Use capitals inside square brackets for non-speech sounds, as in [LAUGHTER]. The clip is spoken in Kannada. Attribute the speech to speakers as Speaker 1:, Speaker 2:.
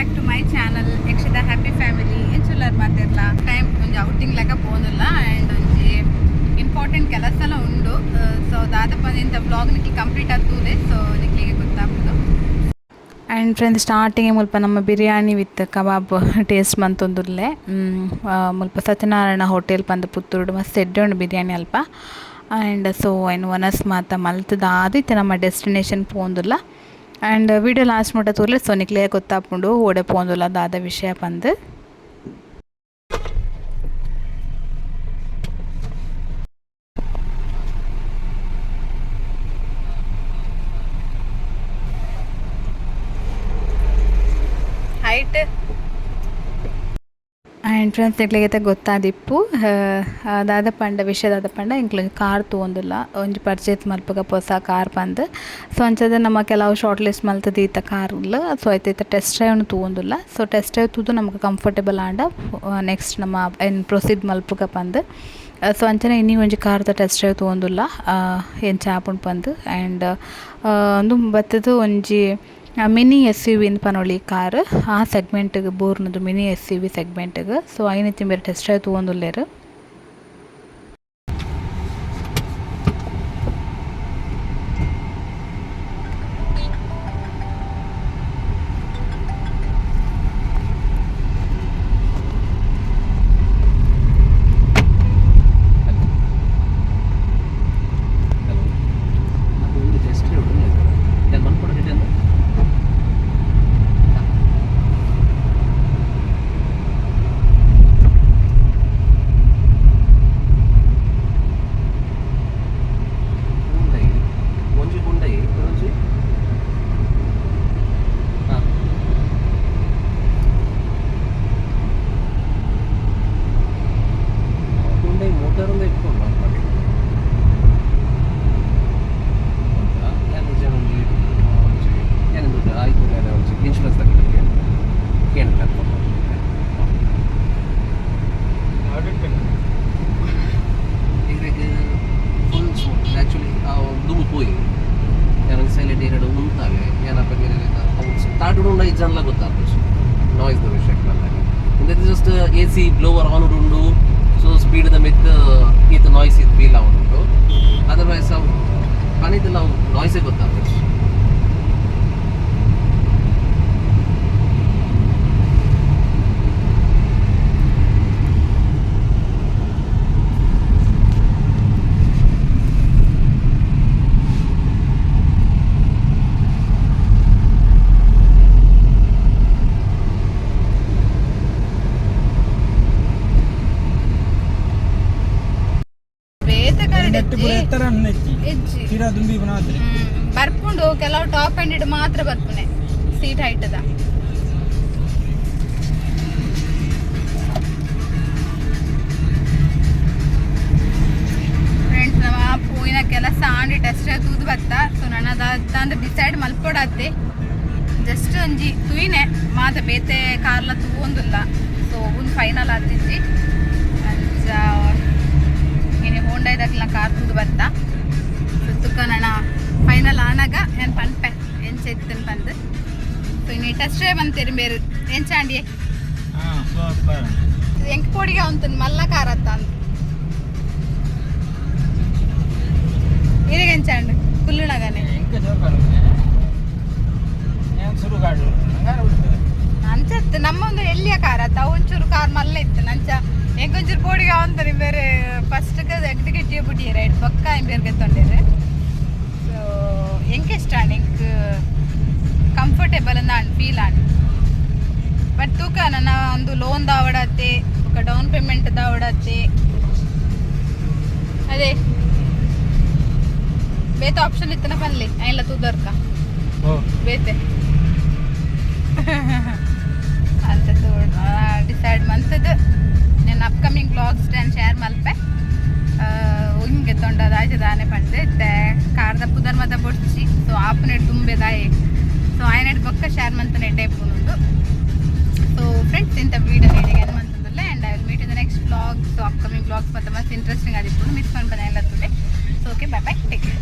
Speaker 1: ಬ್ಯಾಕ್ ಟು ಮೈ ಚಾನಲ್ ಯಕ್ಷದ ಹ್ಯಾಪಿ ಫ್ಯಾಮಿಲಿ ಎಂಚುಲರ್ ಮಾತಿರ್ಲ ಟೈಮ್ ಒಂದು ಔಟಿಂಗ್ ಲೆಕ್ಕ ಪೋನುಲ್ಲ ಆ್ಯಂಡ್ ಒಂಜಿ ಇಂಪಾರ್ಟೆಂಟ್ ಕೆಲಸ ಎಲ್ಲ ಉಂಡು ಸೊ ದಾದಪ್ಪ ಇಂಥ ಬ್ಲಾಗ್ ನಿಕ್ಕಿ ಕಂಪ್ಲೀಟ್ ಆಗ್ತದೆ ಸೊ ನಿಕ್ಲಿಗೆ ಗೊತ್ತಾಗ್ಬೋದು ಆ್ಯಂಡ್ ಫ್ರೆಂಡ್ಸ್ ಸ್ಟಾರ್ಟಿಂಗೇ ಮುಲ್ಪ ನಮ್ಮ ಬಿರಿಯಾನಿ ವಿತ್ ಕಬಾಬ್ ಟೇಸ್ಟ್ ಮಂತೊಂದುಲ್ಲೆ ಮುಲ್ಪ ಸತ್ಯನಾರಾಯಣ ಹೋಟೆಲ್ ಪಂದ್ ಪುತ್ತೂರು ಮಸ್ತ್ ಎಡ್ಡೆ ಉಂಡು ಬಿರಿಯಾನಿ ಅಲ್ಪ. ಆ್ಯಂಡ್ ಸೊ ಏನು ವನಸ್ ಮಾತ ಮಲ್ತದ ಆದಿತ್ತು ನಮ್ಮ ಡೆಸ್ಟಿನೇಷನ್ ಪೋಂದುಲ್ಲ ಆ್ಯಂಡ್ ವಿಡಿಯೋ ಲಾಸ್ಟ್ ಮುಟ್ಟ ತೋರ್ಲಿ ಸೊನಿಕ್ಲೇ ಗೊತ್ತಾಕೊಂಡು ಓಡೆ ಪೋಂದುಲ್ಲ ಅದಾದ ವಿಷಯ ಬಂದು. ಹೈಟ್ ಆ್ಯಂಡ್ ಫ್ರೆಂಡ್ಸ್ ಗೊತ್ತಾದಿಪ್ಪು ಅದಾದ ಪಂಡ ವಿಷಯದಾದ ಪಂಡ ಇಂಕ್ಲ ಕಾರ್ ತೊಗೊಂದಿಲ್ಲ ಒಂಜಿ ಪರ್ಚೇಸ್ ಮಲ್ಪಗ ಹೊಸ ಕಾರ್ ಬಂದು ಸೊ ಅಂಚದ ನಮ್ಮ ಕೆಲವು ಶಾರ್ಟ್ ಲಿಸ್ಟ್ ಮಲ್ತದ ಈತ ಕಾರ್ ಇಲ್ಲ ಸೊ ಆಯ್ತು ಟೆಸ್ಟ್ ಡ್ರೈವ್ನು ತೊಗೊಂದಿಲ್ಲ ಸೊ ಟೆಸ್ಟ್ ಡ್ರೈವ್ ತೂದು ನಮ್ಗೆ ಕಂಫರ್ಟೇಬಲ್ ಆಂಡ. ನೆಕ್ಸ್ಟ್ ನಮ್ಮ ಏನು ಪ್ರೊಸೀಡ್ ಮಲ್ಪಗ ಬಂದು ಸೊ ಅಂಚನೆ ಇನ್ನಿ ಒಂಜಿ ಕಾರ್ದ ಟೆಸ್ಟ್ ಡ್ರೈವ್ ತೊಗೊಂದಿಲ್ಲ ಏನು ಚಾಪುಂಡು ಬಂದು ಆ್ಯಂಡ್ ಒಂದು ಬತ್ತದು ಒಂಜಿ ಮಿನಿ ಎಸ್ ಯು ಅಂತ ಪನೊಳಿ ಕಾರ್. ಆ ಸೆಗ್ಮೆಂಟ್ಗೆ ಬೋರ್ನದು ಮಿನಿ ಎಸ್ ಯು ವಿ ಸೆಗ್ಮೆಂಟ್ಗೆ ಸೊ ಐನೈತಿ ಬೇರೆ ಟೆಸ್ಟ್ ಡ್ರೈವ್ ತೊಗೊಂದುಲ್ಲೇರು
Speaker 2: ಅದೊಂದು ಟೆಸ್ಟ್ ನಾನು ಬಂದ್ಕೊಡೋದಿದೆ ಅಂದ್ರೆ ಹುಂಡೈ ಒಂಜಿ ಹುಂಡೈ ಒಂಜಿ ಹಾಂ ಹುಂಡೈ ಮೋಟಾರ್ ಒಂದು ಇಟ್ಕೊಂಡು ಮಾಡಿ ಏನಂದ್ರೆ ಆಯ್ತು ಇನ್ಶೂರೆನ್ಸ್ ತಗೊಂಡಿಗೆ ಏನು ಕನ್ಫರ್ಮ್ ಈಗ ಫುಲ್ ಸ್ಮೂತ್ ಆ್ಯಕ್ಚುಲಿ ದುಮ್ಮು ಪೋಯಿ ಏನಂದ್ರೆ ಸೈಲೆಂಟ್ ಎರಡು ಉಂಟಾವೆ ಏನಪ್ಪ ಅವು ಉಂಡ ಐದು ಗೊತ್ತಾಗ್ತದೆ ನಾಯ್ಸ್ದ ವಿಷಯಕ್ಕೆ ಬಂದಾಗ ಇಂದ just A C blower on ಉಂಡು ಸೊ ಸ್ಪೀಡ್ ದ ಮಿತ್ ಈತ ನಾಯ್ಸ್ ಇದು ಫೀಲ್ ಆಗುಂಟು ಅದರ್ವೈಸ್ ಅವು ಪನಿದೆಲ್ಲ ನಾವು ನಾಯ್ಸೇ ಗೊತ್ತಾಗ್ತದೆ
Speaker 3: ಎತ್ತರ
Speaker 1: ಎಜ್ಜಿ.
Speaker 3: ತೀರಾ ದುಂಬಿ ಬನಾತ್ರೆ.
Speaker 1: ಬರ್ಪುಂಡು ಕೆಲವು ಟಾಪ್ ಹ್ಯಾಂಡೆಡ್ ಮಾತ್ರ ಬರ್ಪುನೆ ಸೀಟ್ ಹೈಟದ ಫ್ರೆಂಡ್ಸ್ ನಮ್ಮ ಪೂವಿನ ಕೆಲಸ ಆಂಡಿ ಟೆಸ್ಟ್ ತೂದು ಬತ್ತ ಸೊ ನನ್ನದ ಅಂದ್ರೆ ಡಿಸೈಡ್ ಮಲ್ಪೊಡತ್ತೆ ಜಸ್ಟ್ ಒಂಜಿ ತುಯಿನೆ ಮಾತ ಬೇತೆ ಕಾರ್ಲ ತೂವೊಂದುಲ್ಲ ಸೊ ಒಂದು ಫೈನಲ್ ಆತಿಜ್ಜಿ ಅಂಚ ಏನೇ ಹೋಂಡಾ ಇದಕ್ಲ ಕಾರ್ ತುಂಬ ಬರ್ತಾ ಸುತ್ತುಕ ಫೈನಲ್ ಆನಾಗ ಏನು ಪನ್ಪೆ? ಎಂಚ ಇತ್ತನ್ ಬಂದು? ಸೊ ಇನ್ನು ಟಸ್ಟ್ರೇ ಬಂತೀರಿ ಬೇರೆ. ಎಂಚಾಂಡಿ ಎಂಕ್ ಪೋಡಿಗೆ ಅಂತನ್ ಮಲ್ಲ ಕಾರತ್ತ ಅಂತ ಇರಿಗೆ ಎಂಚಾಂಡು ಕುಲ್ಲುಣಗನೆ
Speaker 3: ಎಂಕ ನಮ್ಮ ಒಂದು
Speaker 1: ಅಂಚತ್ತು ಎಲ್ಲಿಯ ಕಾರ್ ಅತ್ತ ಒಂಚೂರು ಕಾರ್ ಮಲ್ಲ ಇತ್ತು. ನಂಚ ಎಂಕೊಂಚೂರು ಪೋಡಿಗೆ ಅಂತಾರೆ ಬೇರೆ ಫಸ್ಟ್ ಎಗ್ದಿಗೆ ಬುಟ್ಟಿ ರೈಟ್ ಪಕ್ಕ ಬೇರೆ ತೊಂಡಿರೆ ಸೊ ಎಂಕೆ ಇಷ್ಟ ಎಂಕ್ ಕಂಫರ್ಟೇಬಲ್ ಅಂದ್ ಫೀಲ್ ಆಂಡ್ ಬಟ್ ತೂಕ ನನ್ನ ಒಂದು ಲೋನ್ ದಾವಡತ್ತೆ ఒక ಡೌನ್ ಪೇಮೆಂಟ್ ದಾವಡತೆ ಅದೇ. ಬೇತ ಆಪ್ಷನ್ ಇತ್ತನ ಪನ್ಲಿ ಐಲ ತೂದರ್ಕ. ಬೇತೆ. [LAUGHS] ಅಂತ ಡಿಸೈಡ್ ಮಂತದ್ದು. నేను ಅಪ್ಕಮಿಂಗ್ ಬ್ಲಾಗ್ಸ್ ನಾನು ಶೇರ್ ಮಲ್ಪೆ. ಹಿಂಗೆ ತೊಂಡದ ದಾನೆ ಪಂಡೆ ಕಾರ್ದ ಪುದರ್ ಮದ ಬೊಡ್ಚಿ ಸೊ ಆಪನೆಡ್ ತುಂಬೆದಾಯಿ ಸೊ ಆಯ್ನೆಡ್ ಬೊಕ್ಕ ಶೇರ್ ಮಂತನೆ ಟೈಪುನುಂಡು ಸೊ ಫ್ರೆಂಡ್ಸ್ ಇಂಥ ವೀಡಿಯೋ ನೀಡಿಗೆ ಏನು ಮಂತಂದಲ್ಲ and I will meet in the next blog so upcoming blogs ಮತ್ತು ಮಸ್ತ್ ಇಂಟ್ರೆಸ್ಟಿಂಗ್ ಆಗಿತ್ತು ಮಿಸ್ ಮಾಡ್ಬಾನೆ ಎಲ್ಲ so okay bye bye take care